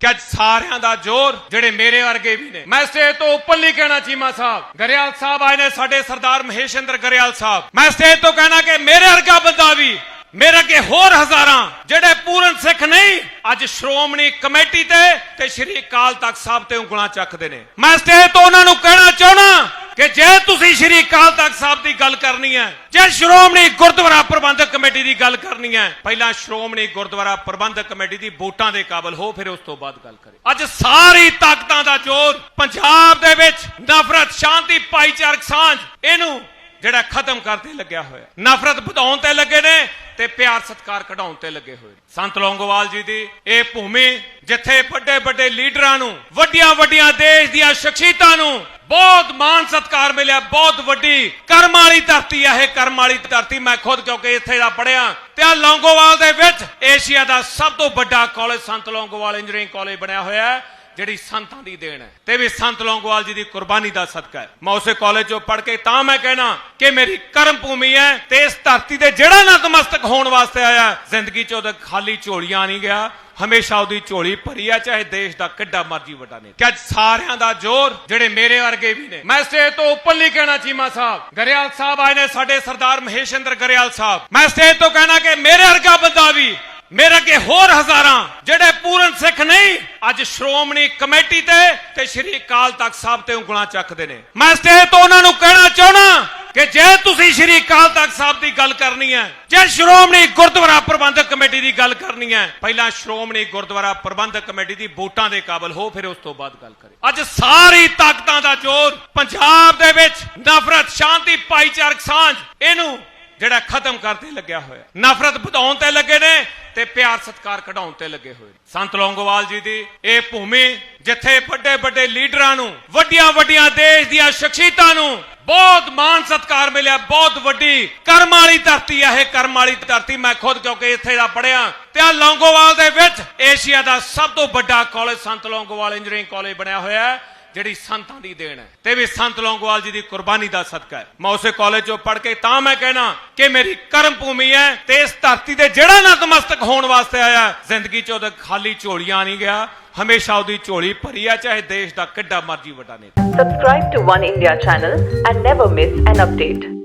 ਕਿ ਅੱਜ ਸਾਰਿਆਂ ਦਾ ਜ਼ੋਰ ਜਿਹੜੇ ਮੇਰੇ ਵਰਗੇ ਵੀ ਨੇ। ਮੈਂ ਸਟੇਜ ਤੋਂ ਉੱਪਰਲੀ ਕਹਿਣਾ ਚੀਮਾ ਸਾਹਿਬ। ਗਰੇਵਾਲ ਸਾਹਿਬ ਆਏ ਨੇ ਸਾਡੇ ਸਰਦਾਰ ਮਹੇਸ਼ਿੰਦਰ ਗਰੇਵਾਲ ਸਾਹਿਬ। ਮੈਂ ਸਟੇਜ ਤੋਂ ਕਹਿਣਾ ਕਿ ਮੇਰੇ ਵਰਗਾ ਬੰਦਾ ਵੀ, ਮੇਰੇ ਅੱਗੇ ਹੋਰ ਹਜ਼ਾਰਾਂ ਜਿਹੜੇ ਪੂਰਨ ਸਿੱਖ ਨਹੀਂ, ਅੱਜ ਸ਼੍ਰੋਮਣੀ ਕਮੇਟੀ ਤੇ ਤੇ ਸ਼੍ਰੀ ਅਕਾਲ ਤਖਤ ਸਾਹਿਬ ਤੇ ਉਂਗਲਾਂ ਚੱਕਦੇ ਨੇ। ਮੈਂ ਸਟੇਜ ਤੋਂ ਉਹਨਾਂ ਨੂੰ ਕਹਿਣਾ ਚਾਹਣਾ ਕਿ ਜੇ ਤੁਸੀਂ ਸ਼੍ਰੀ ਅਕਾਲ ਤਖਤ ਸਾਹਿਬ ਦੀ ਗੱਲ ਕਰਨੀ ਹੈ, ਜੇ ਸ਼੍ਰੋਮਣੀ ਗੁਰਦੁਆਰਾ ਪ੍ਰਬੰਧਕ ਕਮੇਟੀ ਦੀ ਗੱਲ ਕਰਨੀ ਹੈ, ਪਹਿਲਾਂ ਸ਼੍ਰੋਮਣੀ ਗੁਰਦੁਆਰਾ ਪ੍ਰਬੰਧਕ ਕਮੇਟੀ ਦੀ ਵੋਟਾਂ ਦੇ ਕਾਬਲ ਹੋ, ਫਿਰ ਉਸ ਤੋਂ ਬਾਅਦ ਗੱਲ ਕਰੇ। ਅੱਜ ਸਾਰੀ ਤਾਕਤਾਂ ਦਾ ਜ਼ੋਰ ਪੰਜਾਬ ਦੇ ਵਿੱਚ ਨਫ਼ਰਤ, ਸ਼ਾਂਤੀ, ਭਾਈਚਾਰਕ ਸਾਂਝ, ਇਹਨੂੰ ਜਿਹੜਾ ਖਤਮ ਕਰਦੇ ਲੱਗਿਆ ਹੋਇਆ। ਨਫ਼ਰਤ ਵਧਾਉਣ ਤੇ ਲੱਗੇ ਨੇ ਤੇ ਪਿਆਰ ਸਤਕਾਰ ਕਢਾਉਣ ਤੇ ਲੱਗੇ ਹੋਏ ਸੰਤ ਲੌਂਗੋਵਾਲ ਜੀ ਦੀ ਇਹ ਭੂਮੀ, ਜਿੱਥੇ ਵੱਡੇ ਵੱਡੇ ਲੀਡਰਾਂ ਨੂੰ ਵੱਡੀਆਂ ਵੱਡੀਆਂ ਦੇਸ਼ ਦੀਆਂ ਸ਼ਖਸੀਅਤਾਂ ਨੂੰ ਬਹੁਤ ਮਾਣ ਸਤਕਾਰ ਮਿਲਿਆ, ਬਹੁਤ ਵੱਡੀ ਕਰਮ ਵਾਲੀ ਧਰਤੀ ਆ ਇਹ, ਕਰਮ ਵਾਲੀ ਧਰਤੀ। ਮੈਂ ਖੁਦ ਕਿਉਂਕਿ ਇੱਥੇ ਦਾ ਪੜਿਆ ਤੇ ਆ ਲੌਂਗੋਵਾਲ ਦੇ ਵਿੱਚ ਏਸ਼ੀਆ ਦਾ ਸਭ ਤੋਂ ਵੱਡਾ ਕਾਲਜ, ਸੰਤ ਲੌਂਗੋਵਾਲ ਇੰਜੀਨੀਅਰਿੰਗ ਕਾਲਜ ਬਣਿਆ ਹੋਇਆ ਹੈ। ਜਿਹੜੀ ਸੰਤਾਂ ਦੀ ਦੇਣ ਹੈ। ਤੇ ਵੀ ਸੰਤ ਲੌਂਗੋਵਾਲ ਜੀ ਦੀ ਕੁਰਬਾਨੀ ਦਾ ਸਦਕਾ ਹੈ। ਮੈਂ ਉਸੇ ਕਾਲਜ ਚੋਂ ਪੜ੍ਹ ਕੇ ਤਾਂ ਮੈਂ ਕਹਿਣਾ ਕਿ ਮੇਰੀ ਕਰਮ ਭੂਮੀ ਹੈ ਤੇ ਇਸ ਧਰਤੀ ਤੇ ਜਿਹੜਾ ਨਤਮਸਤਕ ਹੋਣ ਵਾਸਤੇ ਆਇਆ ਜ਼ਿੰਦਗੀ ਚ ਉਹਦੇ ਖਾਲੀ ਝੋਲੀਆਂ ਨਹੀਂ ਗਿਆ, ਹਮੇਸ਼ਾ ਉਹਦੀ ਝੋਲੀ ਭਰੀ ਹੈ ਚਾਹੇ ਦੇਸ਼ ਦਾ ਕਿੱਡਾ ਮਰਜ਼ੀ ਵੱਡਾ ਨੇ ਕਿ ਅੱਜ ਸਾਰਿਆਂ ਦਾ ਜ਼ੋਰ ਜਿਹੜੇ ਮੇਰੇ ਵਰਗੇ ਵੀ ਨੇ। ਮੈਂ ਸਟੇਜ ਤੋਂ ਉੱਪਰਲੀ ਕਹਿਣਾ ਚੀਮਾ ਸਾਹਿਬ। ਗਰੇਵਾਲ ਸਾਹਿਬ ਆਏ ਨੇ ਸਾਡੇ ਸਰਦਾਰ ਮਹੇਸ਼ਿੰਦਰ ਗਰੇਵਾਲ ਸਾਹਿਬ। ਮੈਂ ਸਟੇਜ ਤੋਂ ਕਹਿਣਾ ਕਿ ਮੇਰੇ ਵਰਗਾ ਬੰਦਾ ਵੀ, ਮੇਰੇ ਅੱਗੇ ਹੋਰ ਹਜ਼ਾਰਾਂ ਜਿਹੜੇ ਪੂਰਨ ਸਿੱਖ ਨਹੀਂ ਅੱਜ ਸ਼੍ਰੋਮਣੀ ਕਮੇਟੀ ਤੇ ਤੇ ਸ਼੍ਰੀ ਅਕਾਲ ਤਖਤ ਸਾਹਿਬ ਤੇ ਉਂਗਲਾਂ ਚੱਕਦੇ ਨੇ। ਮੈਂ ਸਟੇਜ ਤੋਂ ਉਹਨਾਂ ਨੂੰ ਕਹਿਣਾ ਚਾਹਣਾ ਕਿ ਜੇ ਤੁਸੀਂ ਸ਼੍ਰੀ ਅਕਾਲ ਤਖਤ ਸਾਹਿਬ ਦੀ ਗੱਲ ਕਰਨੀ ਹੈ, ਜੇ ਸ਼੍ਰੋਮਣੀ ਗੁਰਦੁਆਰਾ ਪ੍ਰਬੰਧਕ ਕਮੇਟੀ ਦੀ ਗੱਲ ਕਰਨੀ ਹੈ, ਪਹਿਲਾਂ ਸ਼੍ਰੋਮਣੀ ਗੁਰਦੁਆਰਾ ਪ੍ਰਬੰਧਕ ਕਮੇਟੀ ਦੀ ਵੋਟਾਂ ਦੇ ਕਾਬਲ ਹੋ, ਫਿਰ ਉਸ ਤੋਂ ਬਾਅਦ ਗੱਲ ਕਰੇ ਅੱਜ ਸਾਰੀ ਤਾਕਤਾਂ ਦਾ ਜ਼ੋਰ ਪੰਜਾਬ ਦੇ ਵਿੱਚ ਨਫ਼ਰਤ, ਸ਼ਾਂਤੀ, ਭਾਈਚਾਰਕ ਸਾਂਝ, ਇਹਨੂੰ ਜਿਹੜਾ ਖਤਮ ਕਰਦੇ ਲੱਗਿਆ ਹੋਇਆ। ਨਫ਼ਰਤ ਵਧਾਉਣ ਤੇ ਲੱਗੇ ਨੇ ਤੇ ਪਿਆਰ ਸਤਕਾਰ ਕਢਾਉਣ ਤੇ ਲੱਗੇ ਹੋਏ ਸੰਤ ਲੌਂਗੋਵਾਲ ਜੀ ਦੀ ਇਹ ਭੂਮੀ ਜਿੱਥੇ ਵੱਡੇ ਵੱਡੇ ਲੀਡਰਾਂ ਨੂੰ ਵੱਡੀਆਂ ਵੱਡੀਆਂ ਦੇਸ਼ ਦੀਆਂ ਸ਼ਖਸੀਅਤਾਂ ਨੂੰ ਬਹੁਤ ਮਾਣ ਸਤਕਾਰ ਮਿਲਿਆ, ਬਹੁਤ ਵੱਡੀ ਕਰਮ ਵਾਲੀ ਧਰਤੀ ਆ ਇਹ ਕਰਮ ਵਾਲੀ ਧਰਤੀ। ਮੈਂ ਖੁਦ ਕਿਉਂਕਿ ਇੱਥੇ ਦਾ ਪੜਿਆ ਤੇ ਆ ਲੌਂਗੋਵਾਲ ਦੇ ਵਿੱਚ ਏਸ਼ੀਆ ਦਾ ਸਭ ਤੋਂ ਵੱਡਾ ਕਾਲਜ ਸੰਤ ਲੌਂਗੋਵਾਲ ਇੰਜੀਨੀਅਰਿੰਗ ਕਾਲਜ ਬਣਿਆ ਹੋਇਆ ਹੈ। ਜਿਹੜੀ ਸੰਤਾਂ ਦੀ ਦੇਣ ਹੈ। ਤੇ ਵੀ ਸੰਤ ਲੌਂਗੋਵਾਲ ਜੀ ਦੀ ਕੁਰਬਾਨੀ ਦਾ ਸਦਕਾ ਹੈ। ਮੈਂ ਉਸੇ ਕਾਲਜ ਚੋਂ ਪੜ੍ਹ ਕੇ ਤਾਂ ਮੈਂ ਕਹਿਣਾ ਕਿ ਮੇਰੀ ਕਰਮ ਭੂਮੀ ਹੈ ਤੇ ਇਸ ਧਰਤੀ ਤੇ ਜਿਹੜਾ ਨਤਮਸਤਕ ਹੋਣ ਵਾਸਤੇ ਆਇਆ, ਜ਼ਿੰਦਗੀ 'ਚ ਉਹਦੇ ਖਾਲੀ ਝੋਲੀਆਂ ਨਹੀਂ ਗਿਆ, ਹਮੇਸ਼ਾ ਉਹਦੀ ਝੋਲੀ ਭਰੀ ਹੈ ਚਾਹੇ ਦੇਸ਼ ਦਾ ਕਿੱਡਾ ਮਰਜ਼ੀ ਵੱਡਾ ਨੇਤਾ। Subscribe to One India channel and never miss an update.